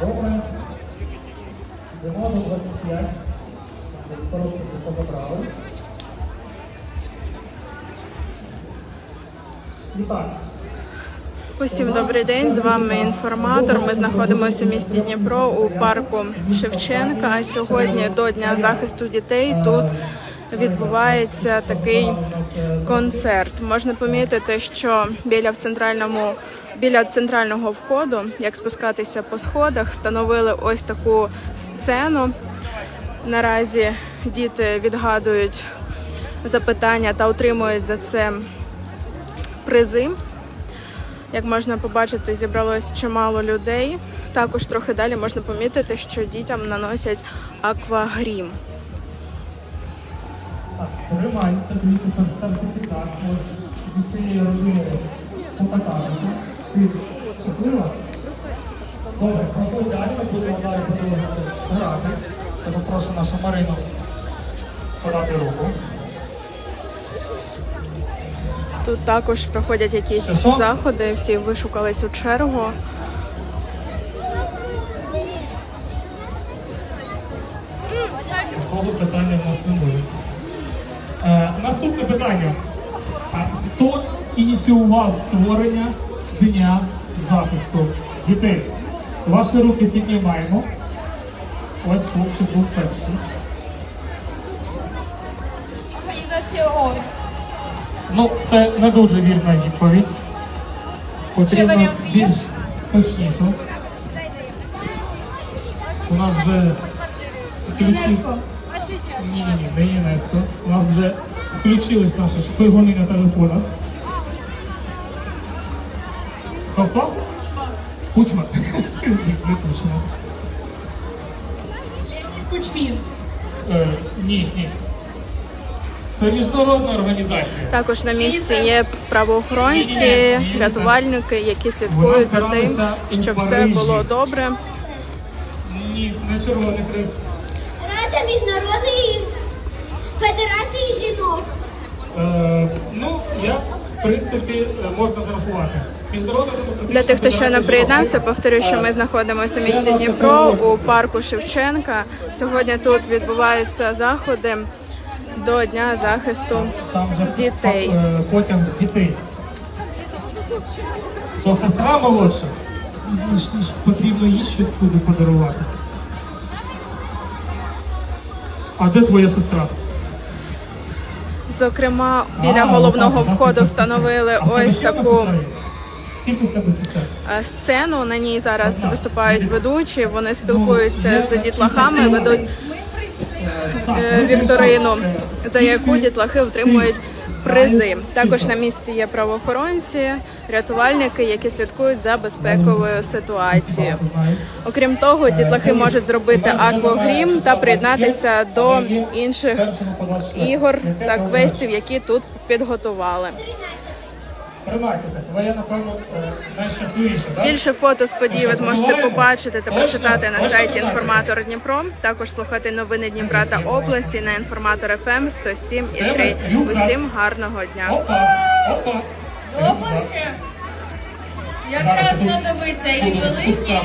Добре. До 25. Коробки позабрали. І так. Усім добрий день. З вами інформатор. Ми знаходимося у місті Дніпро у парку Шевченка. А сьогодні до Дня захисту дітей тут відбувається такий концерт. Можна помітити, що біля в центральному біля центрального входу, як спускатися по сходах, встановили ось таку сцену. Наразі діти відгадують запитання та отримують за це призи. Як можна побачити, зібралось чимало людей. Також трохи далі можна помітити, що дітям наносять аквагрім. Так, тримається, тепер сертифікат, можеш зі своєю покататися. Щаслива? Добре, проходь далі, ми будемо далі продовжувати грати. Я попрошу нашу Марину подати руку. Тут також проходять якісь що? заходи, всі вишукались у чергу. Такого питання в нас не буде. Е, наступне питання. А хто ініціював створення Дня захисту дітей? Ваші руки піднімаємо. Ось хлопчик був перший. Організація ООН. Ну, це не дуже вірна відповідь. Потрібно більш точніше. У нас вже ЮНЕСКО. Ні, ні, ні, не ЮНЕСКО. У нас вже включились наші шпигуни на телефонах. Хто-хто? Кучма. Не Кучма. Кучмін. Е, ні, ні. Це міжнародна організація. Також на місці є правоохоронці, рятувальники, які слідкують за тим, щоб все було добре. Ні, не червоний хрест. Рада Міжнародної Федерації жінок. Е, ну, я, в принципі, е, можна зарахувати. Для тих, хто щойно федерація приєднався, жінок. повторюю, що ми знаходимося у місті Дніпро у парку Шевченка. Сьогодні тут відбуваються заходи до Дня захисту дітей. потяг з дітей. То сестра молодша. Ну, Потрібно їй щось буде подарувати. А де твоя сестра? Зокрема, біля головного отак, отак, входу встановили ось таку сцену. На ній зараз виступають ведучі. Вони спілкуються з дітлахами, ведуть е, ну, вікторину, е, за яку дітлахи отримують призи. Також на місці є правоохоронці, рятувальники, які слідкують за безпековою ситуацією. Окрім того, дітлахи можуть зробити аквагрім та приєднатися до інших ігор та квестів, які тут підготували. 13. Твоє, напевно, найщасливіше. так? Більше фото з подій ви зможете побачити та прочитати на сайті інформатор Дніпро. Також слухати новини Дніпра та області на інформатор ФМ 107,3. Усім гарного дня. Опа, опа. Якраз надобиться знадобиться і великі.